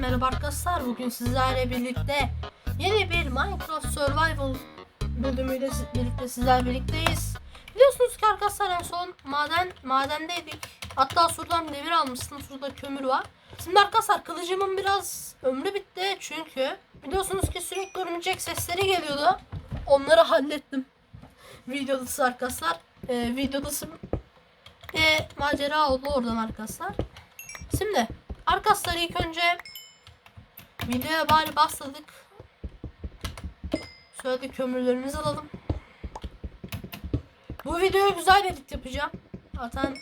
merhaba arkadaşlar. Bugün sizlerle birlikte yeni bir Minecraft Survival bölümüyle birlikte sizlerle birlikteyiz. Biliyorsunuz ki arkadaşlar en son maden madendeydik. Hatta şuradan demir almıştım. Şurada kömür var. Şimdi arkadaşlar kılıcımın biraz ömrü bitti. Çünkü biliyorsunuz ki sürekli örümcek sesleri geliyordu. Onları hallettim. Videoda arkadaşlar. Ee, videoda e, macera oldu oradan arkadaşlar. Şimdi arkadaşlar ilk önce videoya bari başladık. Şöyle kömürlerimizi alalım. Bu videoya güzel edit yapacağım. Zaten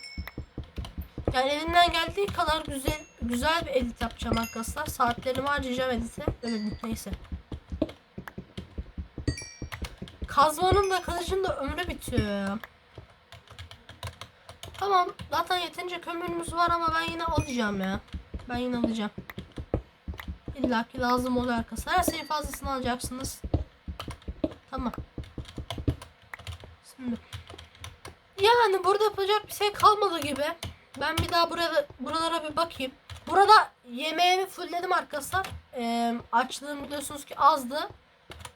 yani elimden geldiği kadar güzel güzel bir edit yapacağım arkadaşlar. Saatlerimi harcayacağım edite. Öyle neyse. Kazmanın da kılıcın da ömrü bitiyor. Tamam. Zaten yeterince kömürümüz var ama ben yine alacağım ya. Ben yine alacağım. İlla ki lazım oluyor arkadaşlar. Her şeyin fazlasını alacaksınız. Tamam. Şimdi. Yani burada yapacak bir şey kalmadı gibi. Ben bir daha burada buralara bir bakayım. Burada yemeğimi fullledim arkadaşlar. Ee, açlığım biliyorsunuz ki azdı.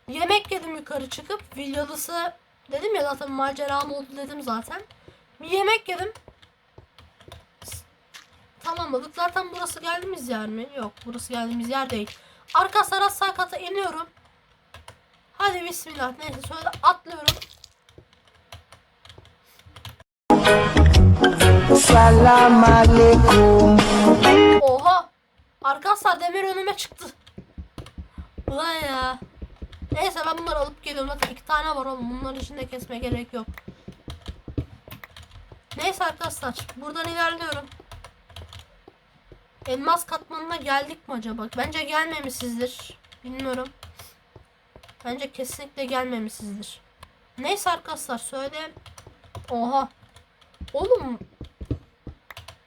Yemek yedim yukarı çıkıp. Videolısı dedim ya zaten maceram oldu dedim zaten. Bir yemek yedim. Tamamladık. Zaten burası geldiğimiz yer mi? Yok burası geldiğimiz yer değil. Arka sarat sağ kata iniyorum. Hadi bismillah. Neyse şöyle atlıyorum. Salam alaikum. Oha. Arkadaşlar demir önüme çıktı. Ulan ya. Neyse ben bunları alıp geliyorum. Zaten iki tane var oğlum. Bunları içinde kesme gerek yok. Neyse arkadaşlar. Buradan ilerliyorum. Elmas katmanına geldik mi acaba? Bence gelmemişizdir. Bilmiyorum. Bence kesinlikle gelmemişizdir. Neyse arkadaşlar söyle. Oha. Oğlum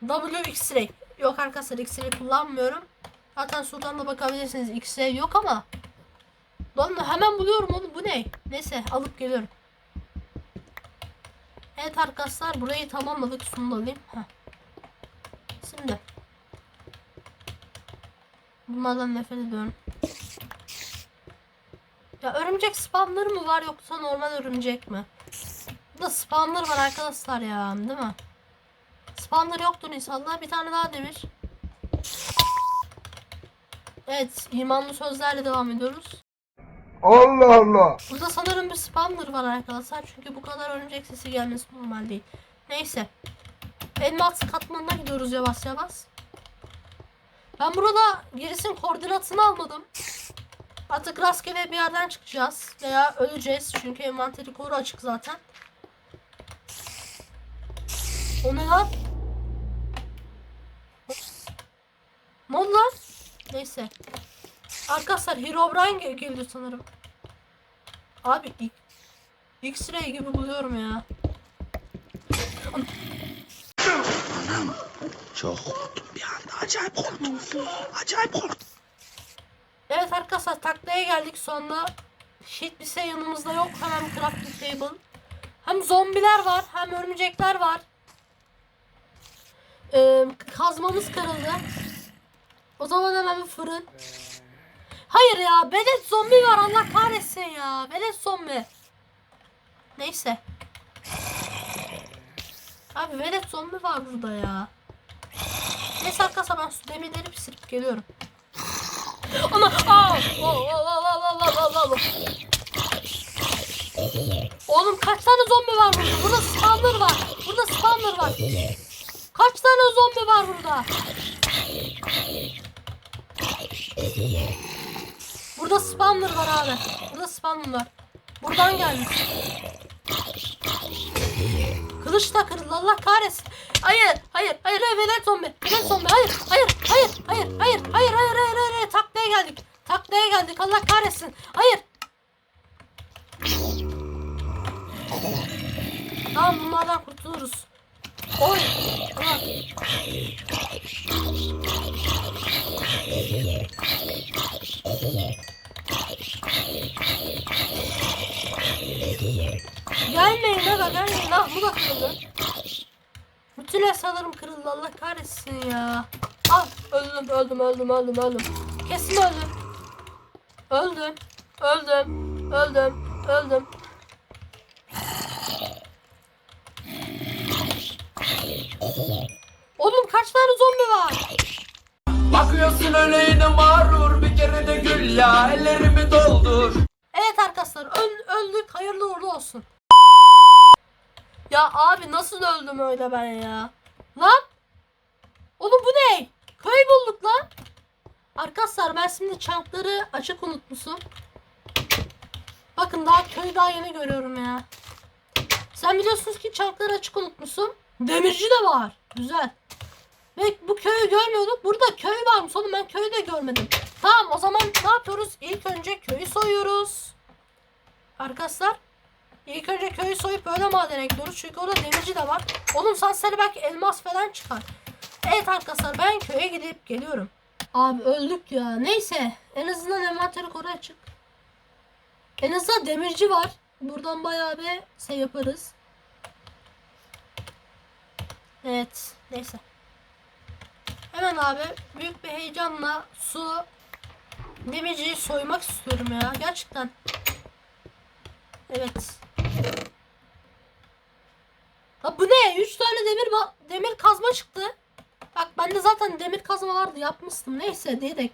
W X-Ray. Yok arkadaşlar X-Ray kullanmıyorum. Zaten şuradan da bakabilirsiniz X-Ray yok ama. Lan hemen buluyorum onu bu ne? Neyse alıp geliyorum. Evet arkadaşlar burayı tamamladık. Şunu da alayım. Heh. Şimdi. Bunlardan nefret ediyorum. Ya örümcek spamları mı var yoksa normal örümcek mi? Burada spamlar var arkadaşlar ya değil mi? Spamlar yoktur inşallah. Bir tane daha demir. Evet, imanlı sözlerle devam ediyoruz. Allah Allah. Burada sanırım bir spamlar var arkadaşlar. Çünkü bu kadar örümcek sesi gelmesi normal değil. Neyse. Elmas katmanına gidiyoruz yavaş yavaş. Ben burada gerisinin koordinatını almadım. Artık rastgele bir yerden çıkacağız. Veya öleceğiz. Çünkü envanteri koru açık zaten. O ne lan? Ne lan? Neyse. Arkadaşlar Herobrine gel- geliyor sanırım. Abi X-ray gibi buluyorum ya. Çok korktum bir anda. Acayip korktum. Acayip korktum. Evet arkadaşlar taklaya geldik sonunda. Shit bir şey yanımızda yok. Hemen crafting table. Hem zombiler var hem örümcekler var. Ee, kazmamız kırıldı. O zaman hemen bir fırın. Hayır ya belet zombi var Allah kahretsin ya. Belet zombi. Neyse. Abi velet zombi var burada ya. Neyse arkadaşlar ben su demirleri pişirip geliyorum. Ana! Aa! Oğlum kaç tane zombi var burada? Burada spawner var. Burada spawner var. Kaç tane zombi var burada? Burada spawner var abi. Burada spawner var. Buradan gelmiş. Kılıç da Allah kahretsin. Hayır, hayır, hayır, hayır, velet zombi, velet zombi, hayır, hayır, hayır, hayır, hayır, hayır, hayır, hayır, hayır, hayır, taklaya geldik, taklaya geldik, Allah kahretsin, hayır. Tamam bunlardan kurtuluruz. Oy. Tamam. Gelmeyin aga gelmeyin. Ah bu da kırıldı. Kırıldı Allah kahretsin ya. Ah öldüm öldüm öldüm öldüm öldüm. Kesin öldüm. Öldüm. Öldüm. Öldüm. Öldüm. Oğlum kaç tane zombi var? Bakıyorsun öyle yine mağrur bir kere de gül ya ellerimi doldur Evet arkadaşlar öl- öldük hayırlı uğurlu olsun. Ya abi nasıl öldüm öyle ben ya? Lan! Oğlum bu ne? Köy bulduk lan. Arkadaşlar ben şimdi çankları açık unutmuşum. Bakın daha köyü daha yeni görüyorum ya. Sen biliyorsunuz ki çankları açık unutmuşsun. Demirci de var. Güzel. Ve bu köyü görmüyorduk. Burada köy varmış oğlum ben köyü de görmedim. Tamam o zaman ne yapıyoruz? İlk önce köyü soyuyoruz. Arkadaşlar ilk önce köyü soyup öyle madene gidiyoruz. Çünkü orada demirci de var. Oğlum sansları belki elmas falan çıkar. Evet arkadaşlar ben köye gidip geliyorum. Abi öldük ya. Neyse en azından envanteri koru açık. En azından demirci var. Buradan bayağı bir şey yaparız. Evet. Neyse. Hemen abi büyük bir heyecanla su demirciyi soymak istiyorum ya. Gerçekten. Evet. Ha bu ne? 3 tane demir demir kazma çıktı. Bak bende zaten demir kazma vardı yapmıştım. Neyse diyerek.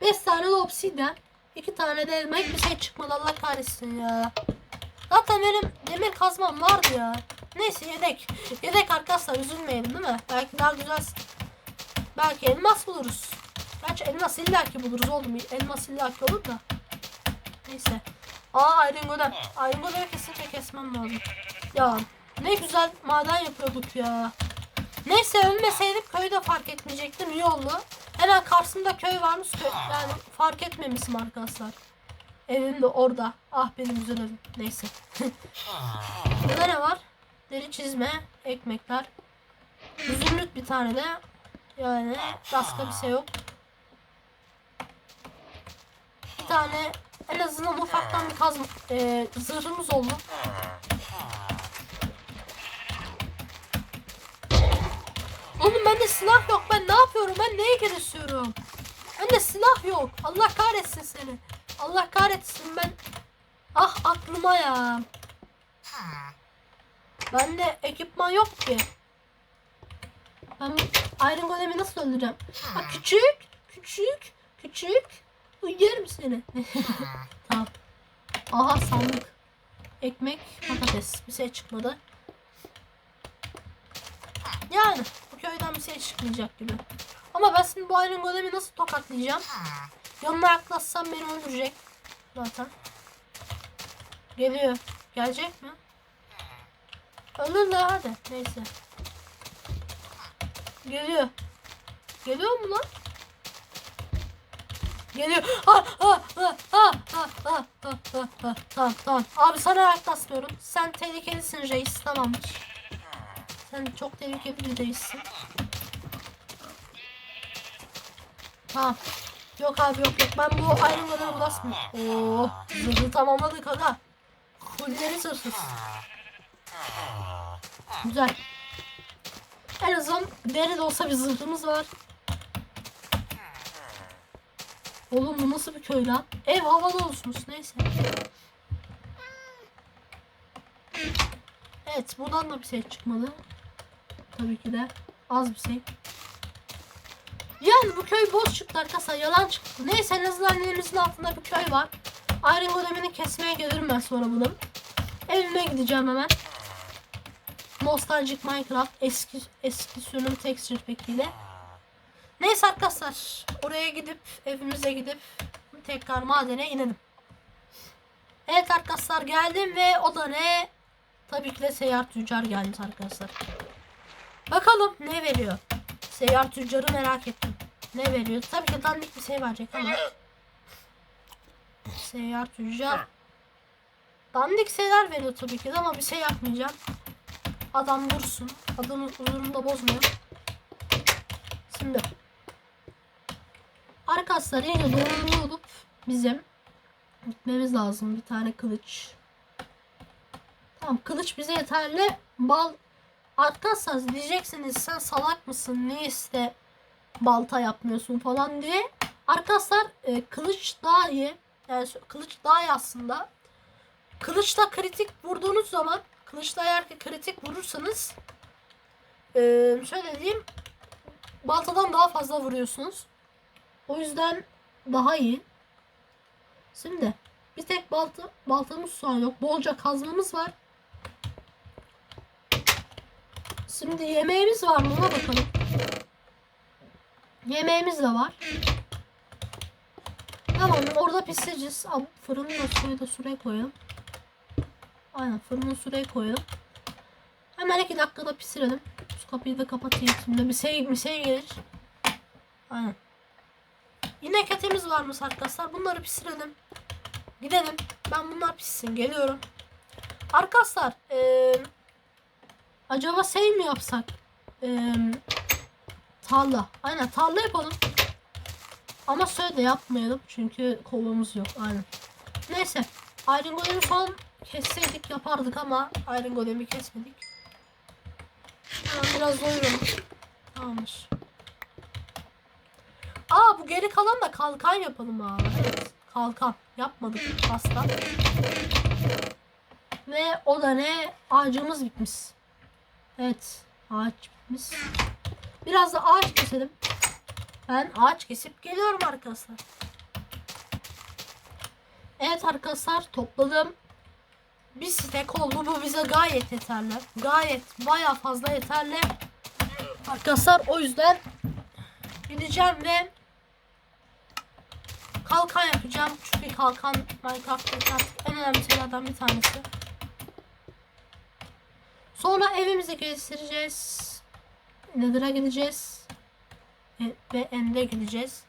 5 tane de obsidyen. 2 tane de elma hiçbir şey çıkmadı Allah kahretsin ya. Zaten benim demir kazmam vardı ya. Neyse yedek. Yedek arkadaşlar üzülmeyelim değil mi? Belki daha güzel. Belki elmas buluruz. Gerçi elmas illaki buluruz oğlum. Elmas illaki olur da. Neyse. Aa Iron Golem. Iron Golem'i kesinlikle kesmem lazım. Ya ne güzel maden yapıyorduk ya. Neyse ölmeseydik köyü de fark etmeyecektim. İyi oldu. Hemen karşımda köy varmış. Köy, yani fark etmemişim arkadaşlar. Evim de orada. Ah benim güzel evim. Neyse. Burada ne var? Deri çizme, ekmekler. Zümrüt bir tane de. Yani başka bir şey yok. Bir tane en azından ufaktan bir kazma e, zırhımız oldu. Oğlum bende silah yok. Ben ne yapıyorum? Ben neye girişiyorum? Bende silah yok. Allah kahretsin seni. Allah kahretsin ben. Ah aklıma ya. Bende ekipman yok ki. Ben Iron Golem'i nasıl öldüreceğim? Ha küçük, küçük, küçük. Yerim seni. tamam. Aha sandık. Ekmek, patates. Bir şey çıkmadı. Yani köyden bir şey çıkmayacak gibi. Ama ben şimdi bu Iron Golem'i nasıl tokatlayacağım? Yanına yaklaşsam beni öldürecek. Zaten. Geliyor. Gelecek mi? Öldür de hadi. Neyse. Geliyor. Geliyor mu lan? Geliyor. Ha ha ha ha ha ha ha ha. Tamam tamam. Abi sana ayaklaşmıyorum. Sen tehlikelisin reis. Tamamdır. Sen çok tehlikeli bir reissin. Tamam. Yok abi yok yok. Ben bu God'a bulaşmıyorum. Oo, zırhı tamamladık aga. Fulleri zırhsız. Güzel. En azından deri de olsa bir zırhımız var. Oğlum bu nasıl bir köy lan? Ev havalı olsunuz neyse. Evet buradan da bir şey çıkmalı. Tabii ki de az bir şey. Yani bu köy boş çıktı arkadaşlar yalan çıktı. Neyse en azından elimizin altında bir köy var. Iron Golem'ini kesmeye gelirim ben sonra bunu. Evime gideceğim hemen. Nostalgic Minecraft eski eski sürüm texture packiyle. Neyse arkadaşlar oraya gidip evimize gidip tekrar madene inelim. Evet arkadaşlar geldim ve o da ne? Tabii ki de seyyar tüccar geldi arkadaşlar. Bakalım ne veriyor? Seyyar tüccarı merak ettim. Ne veriyor? Tabii ki dandik bir şey verecek ama. Seyyar tüccar. Dandik şeyler veriyor tabii ki de ama bir şey yapmayacağım. Adam dursun. Adamın huzurunu da bozmuyor. Şimdi. Arkadaşlar iyice donanımlı olup bizim gitmemiz lazım. Bir tane kılıç. Tamam kılıç bize yeterli. Bal Arkadaşlar diyeceksiniz sen salak mısın? Niye işte balta yapmıyorsun falan diye. Arkadaşlar e, kılıç daha iyi. Yani kılıç daha iyi aslında. Kılıçla kritik vurduğunuz zaman kılıçla eğer ki kritik vurursanız e, şöyle diyeyim baltadan daha fazla vuruyorsunuz. O yüzden daha iyi. Şimdi bir tek balta baltamız şu an yok. Bolca kazmamız var. Şimdi yemeğimiz var mı? Ona bakalım. Yemeğimiz de var. Tamam orada pişireceğiz. Fırını da şuraya da şuraya koyalım. Aynen fırını şuraya koyalım. Hemen iki dakikada pişirelim. Şu kapıyı da kapatayım. Şimdi bir şey, bir şey gelir. Aynen. Yine ketemiz var mı arkadaşlar? Bunları pişirelim. Gidelim. Ben bunlar pişsin. Geliyorum. Arkadaşlar eee acaba şey mi yapsak? Eee tarla. Aynen tarla yapalım. Ama şöyle de yapmayalım. Çünkü kovamız yok. Aynen. Neyse. Iron Golem'i son kesseydik yapardık ama Iron Golem'i kesmedik. Hemen biraz doyuralım. Tamamdır. Aa bu geri kalan da kalkan yapalım abi. Evet. Kalkan. Yapmadık asla. Ve o da ne? Ağacımız bitmiş. Evet. Ağaç bitmiş. Biraz da ağaç keselim. Ben ağaç kesip geliyorum arkadaşlar. Evet arkadaşlar topladım. Bir stek oldu. Bu bize gayet yeterli. Gayet baya fazla yeterli. Arkadaşlar o yüzden gideceğim ve kalkan yapacağım. Çünkü kalkan Minecraft'taki en önemli şeylerden bir tanesi. Sonra evimizi geliştireceğiz. Nether'a gideceğiz. E- ve End'e gideceğiz.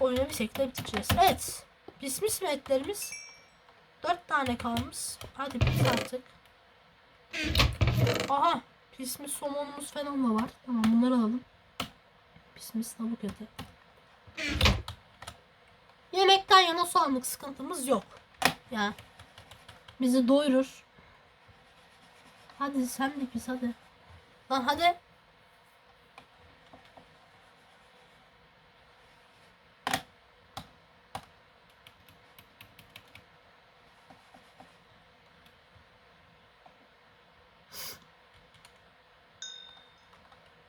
Oyunu bir şekilde bitireceğiz. Evet. Pişmiş mi etlerimiz? Dört tane kalmış. Hadi pis artık. Aha. Pişmiş somonumuz falan da var. Tamam bunları alalım. Pişmiş tavuk eti. Yemekten yana soğanlık sıkıntımız yok. Yani bizi doyurur. Hadi sen de pis hadi. Lan hadi.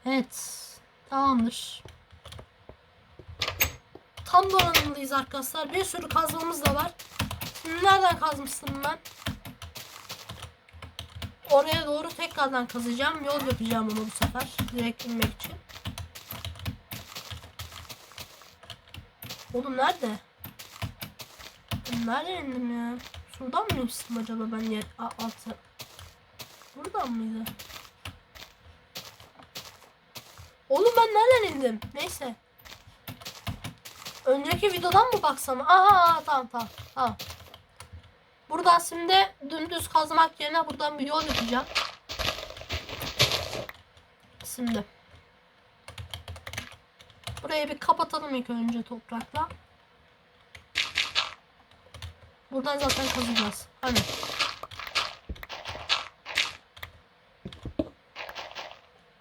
Evet. Tamamdır. Tam donanımlıyız arkadaşlar. Bir sürü kazmamız da var. Nereden kazmıştım ben? Oraya doğru tekrardan kazacağım. Yol yapacağım onu bu sefer. Direkt inmek için. Oğlum nerede? Nereden indim ya? Şuradan mı inmiştim acaba ben yer altı? Buradan mıydı? Oğlum ben nereden indim? Neyse. Önceki videodan mı baksam? Aha tamam tamam tamam. Buradan şimdi dümdüz kazmak yerine buradan bir yol yapacağım. Şimdi. Burayı bir kapatalım ilk önce toprakla. Buradan zaten kazacağız. Hani.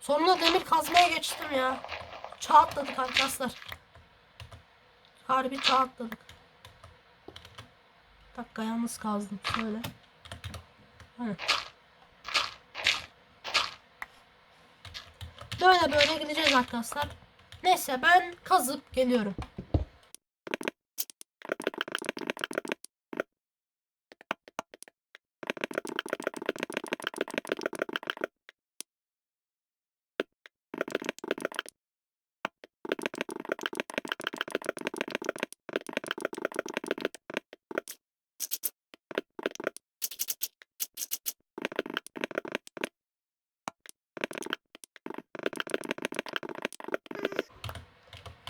Sonunda demir kazmaya geçtim ya. Çağ arkadaşlar. Harbi çağ. Dakika yalnız kazdım şöyle. Böyle böyle gideceğiz arkadaşlar. Neyse ben kazıp geliyorum.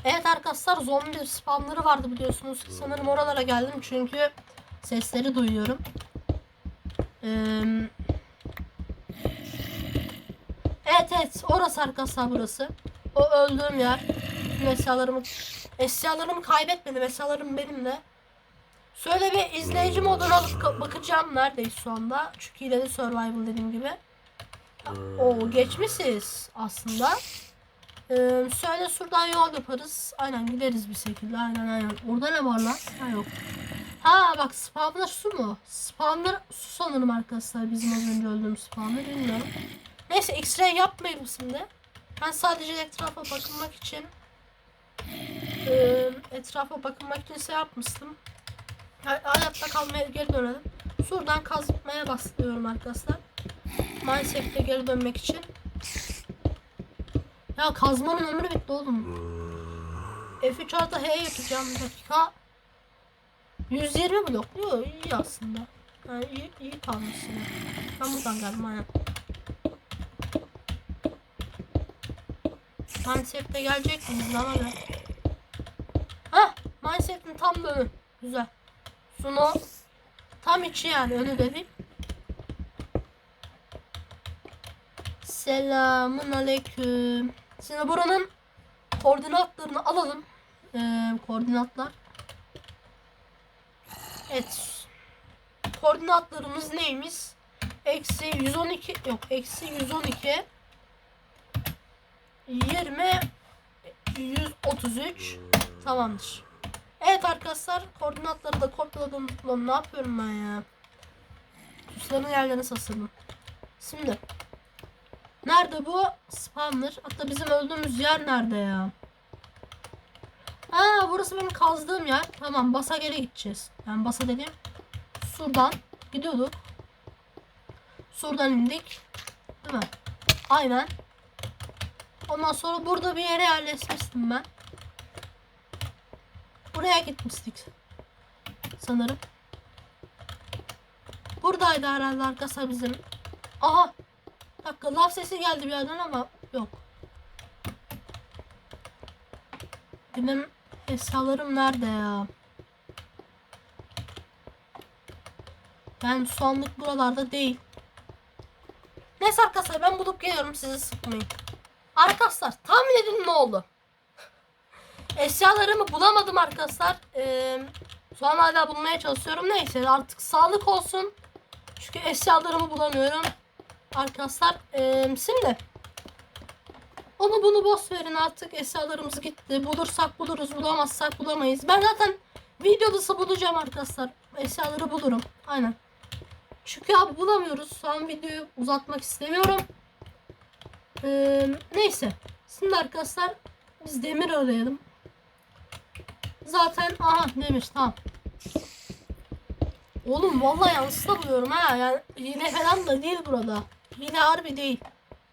Evet arkadaşlar zombi spamları vardı biliyorsunuz. Sanırım oralara geldim çünkü sesleri duyuyorum. Ee, evet evet orası arkadaşlar burası. O öldüğüm yer. Bütün eşyalarımı eşyalarımı kaybetmedim. Eşyalarım benimle. Şöyle bir izleyici moduna bak- bakacağım neredeyiz şu anda. Çünkü yine de survival dediğim gibi. O geçmişiz aslında. Ee, söyle şuradan yol yaparız. Aynen gideriz bir şekilde. Aynen aynen. Orada ne var lan? Ha yok. Ha bak spawner su mu? Spawner su sanırım arkadaşlar. Bizim az önce öldüğümüz spawner bilmiyorum. Neyse x-ray yapmayayım şimdi. Ben sadece etrafa bakınmak için e, etrafa bakınmak için şey yapmıştım. Hay- Hayatta kalmaya geri dönelim. Şuradan kazmaya bastırıyorum arkadaşlar. Mindset'e geri dönmek için. Ya kazmanın ömrü bitti oğlum. F3 artı H yapacağım bir dakika. 120 blok. Yo iyi aslında. Yani iyi, iyi kalmışsın. Ben buradan geldim aynen. Mindset'te gelecek miyiz lan öyle? Hah! Mindset'in tam önü. Güzel. Suno tam içi yani önü de değil. Selamun aleyküm. Şimdi buranın koordinatlarını alalım. Ee, koordinatlar. Evet. Koordinatlarımız neymiş? Eksi 112 yok eksi 112 20 133 tamamdır. Evet arkadaşlar koordinatları da kopyaladım. Lan ne yapıyorum ben ya? Tuşların yerlerini sasırdım. Şimdi Nerede bu? Spawner. Hatta bizim öldüğümüz yer nerede ya? Ha burası benim kazdığım yer. Tamam basa geri gideceğiz. Yani basa dediğim şuradan gidiyorduk. Şuradan indik. Değil mi? Aynen. Ondan sonra burada bir yere yerleşmiştim ben. Buraya gitmiştik. Sanırım. Buradaydı herhalde arkadaşlar bizim. Aha dakika laf sesi geldi bir yerden ama yok. Benim eşyalarım nerede ya? Yani şu anlık buralarda değil. Neyse arkadaşlar ben bulup geliyorum sizi sıkmayın. Arkadaşlar tahmin edin ne oldu? Eşyalarımı bulamadım arkadaşlar. Ee, şu an hala bulmaya çalışıyorum. Neyse artık sağlık olsun. Çünkü eşyalarımı bulamıyorum. Arkadaşlar eee, şimdi onu bunu boş verin artık eşyalarımız gitti. Bulursak buluruz bulamazsak bulamayız. Ben zaten videoda bulacağım arkadaşlar. Eşyaları bulurum. Aynen. Çünkü abi bulamıyoruz. Şu an videoyu uzatmak istemiyorum. Eee, neyse. Şimdi arkadaşlar biz demir arayalım. Zaten aha demir tamam. Oğlum vallahi yanlışlıkla buluyorum ha. Yani hile falan da değil burada. Hile harbi değil.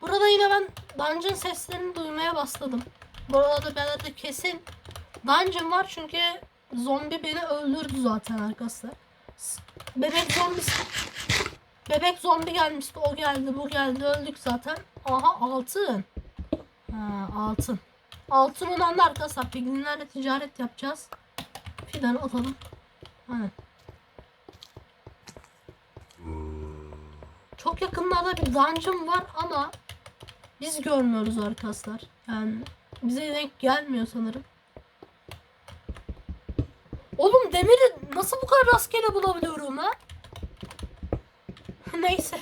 Burada yine ben dungeon seslerini duymaya başladım. Burada belirli kesin dungeon var çünkü zombi beni öldürdü zaten arkadaşlar. Bebek zombi Bebek zombi gelmişti. O geldi, bu geldi. Öldük zaten. Aha altın. Ha, altın. Altın olan da arkadaşlar piglinlerle ticaret yapacağız. Fidanı atalım. Aynen. Çok yakınlarda bir dungeon var ama biz görmüyoruz arkadaşlar. Yani bize denk gelmiyor sanırım. Oğlum demiri nasıl bu kadar rastgele bulabiliyorum ha? Neyse.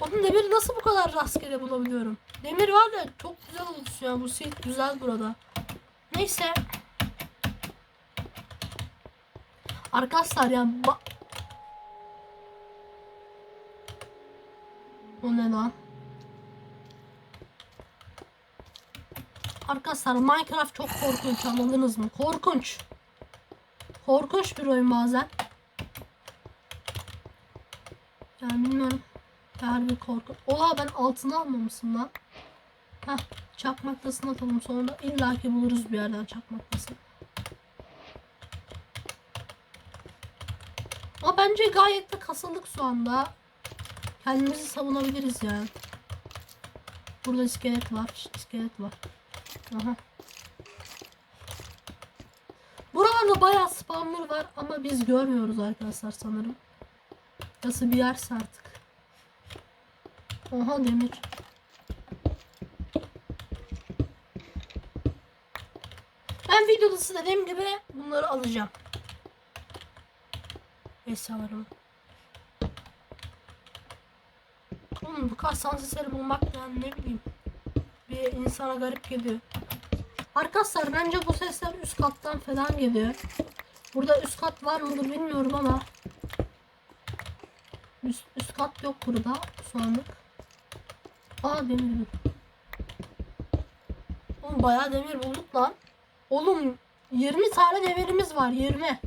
Oğlum demiri nasıl bu kadar rastgele bulabiliyorum? Demir var ya çok güzel oluşuyor. Bu silk güzel burada. Neyse. Arkadaşlar ya O ne lan? Arkadaşlar Minecraft çok korkunç anladınız mı? Korkunç. Korkunç bir oyun bazen. Yani bilmiyorum. Her bir korku. Oha ben altını almamışım lan. Heh çakmaktasını atalım sonra illaki buluruz bir yerden çakmaktasını. Ama bence gayet de kasıldık şu anda. Kendimizi savunabiliriz yani. Burada iskelet var. iskelet var. Aha. Buralarda bayağı spawner var ama biz görmüyoruz arkadaşlar sanırım. Nasıl bir yerse artık. Oha demir. Ben videoda size dediğim gibi bunları alacağım. Eşyalarımı. Oğlum bu kadar sansesleri bulmak yani ne bileyim. bir insana garip geliyor. Arkadaşlar bence bu sesler üst kattan falan geliyor. Burada üst kat var mıdır bilmiyorum ama üst, üst kat yok burada şu anlık. Aa demir. Oğlum bayağı demir bulduk lan. Oğlum 20 tane demirimiz var 20.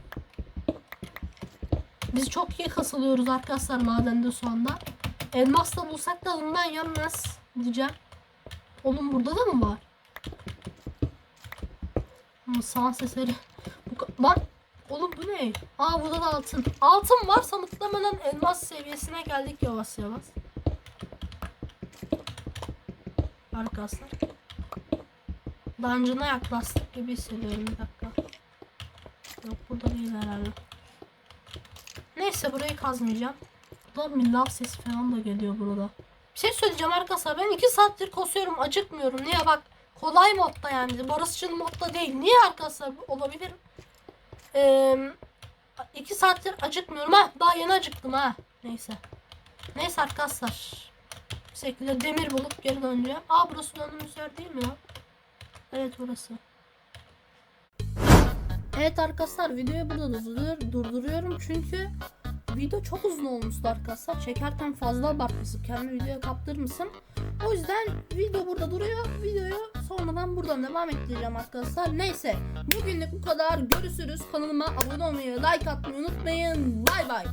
Biz çok iyi kasılıyoruz arkadaşlar madende şu anda. Elmas da bulsak da ondan yanmaz diyeceğim. Oğlum burada da mı var? Hmm, sans eseri. Lan oğlum bu ne? Aa burada da altın. Altın varsa muhtemelen elmas seviyesine geldik yavaş yavaş. Arkadaşlar. Dungeon'a yaklaştık gibi hissediyorum bir dakika. Yok burada değil herhalde. Neyse burayı kazmayacağım. Burada millav sesi falan da geliyor burada. Bir şey söyleyeceğim arkadaşlar. Ben 2 saattir kosuyorum. Acıkmıyorum. Niye bak. Kolay modda yani. Barışçıl modda değil. Niye arkadaşlar olabilir? Ee, 2 saattir acıkmıyorum. Ha daha yeni acıktım ha. Neyse. Neyse arkadaşlar. Bir şekilde demir bulup geri döneceğim. Aa burası döndüğümüz yer değil mi ya? Evet burası. Evet arkadaşlar videoyu burada durdur- durduruyorum çünkü video çok uzun olmuştu arkadaşlar. Çekerken fazla abartmışım. Kendi videoya kaptırmışım. O yüzden video burada duruyor. Videoyu sonradan buradan devam ettireceğim arkadaşlar. Neyse bugünlük bu kadar. Görüşürüz. Kanalıma abone olmayı, like atmayı unutmayın. Bay bay.